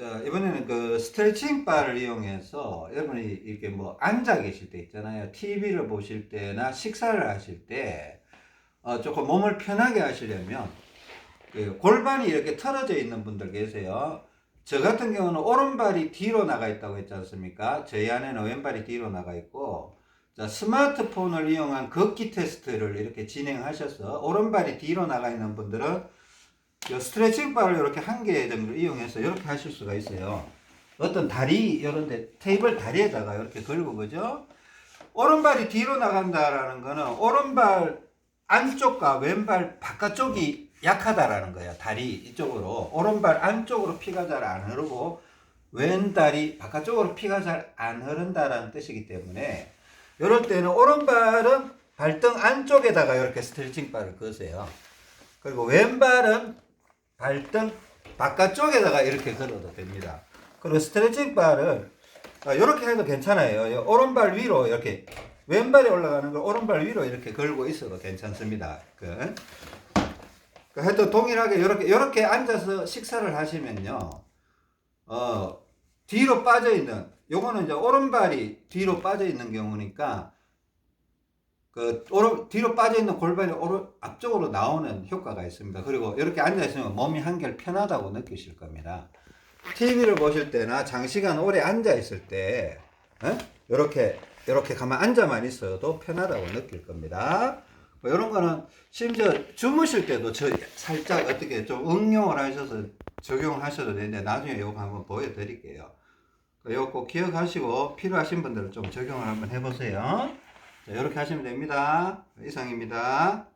자, 이번에는 그 스트레칭 바를 이용해서 여러분이 이렇게 뭐 앉아 계실 때 있잖아요. TV를 보실 때나 식사를 하실 때 어, 조금 몸을 편하게 하시려면 그 골반이 이렇게 틀어져 있는 분들 계세요. 저 같은 경우는 오른발이 뒤로 나가 있다고 했지 않습니까? 저희 안에는 왼발이 뒤로 나가 있고 자, 스마트폰을 이용한 걷기 테스트를 이렇게 진행하셔서 오른발이 뒤로 나가 있는 분들은 이 스트레칭 바를 이렇게 한 개 정도 이용해서 이렇게 하실 수가 있어요. 어떤 다리 이런데 테이블 다리에다가 이렇게 걸고 그죠? 오른발이 뒤로 나간다라는 거는 오른발 안쪽과 왼발 바깥쪽이 약하다라는 거예요. 다리 이쪽으로 오른발 안쪽으로 피가 잘 안 흐르고 왼 다리 바깥쪽으로 피가 잘 안 흐른다라는 뜻이기 때문에 이럴 때는 오른발은 발등 안쪽에다가 이렇게 스트레칭 바를 거세요. 그리고 왼발은 발등 바깥쪽에다가 이렇게 걸어도 됩니다. 그리고 스트레칭 바를 이렇게 해도 괜찮아요. 이 오른발 위로 이렇게 왼발이 올라가는 걸 오른발 위로 이렇게 걸고 있어도 괜찮습니다. 그, 그 하여튼 동일하게 이렇게 이렇게 앉아서 식사를 하시면요. 어, 뒤로 빠져 있는 요거는 이제 오른발이 뒤로 빠져 있는 경우니까 그 오른 뒤로 빠져 있는 골반이 오른 앞쪽으로 나오는 효과가 있습니다. 그리고 이렇게 앉아 있으면 몸이 한결 편하다고 느끼실 겁니다. TV를 보실 때나 장시간 오래 앉아 있을 때 이렇게 이렇게 가만 앉아만 있어도 편하다고 느낄 겁니다. 뭐 이런 거는 심지어 주무실 때도 저 살짝 어떻게 좀 응용을 하셔서 적용하셔도 되는데 나중에 이거 한번 보여드릴게요. 이거 꼭 기억하시고 필요하신 분들은 좀 적용을 한번 해보세요. 자, 이렇게 하시면 됩니다. 이상입니다.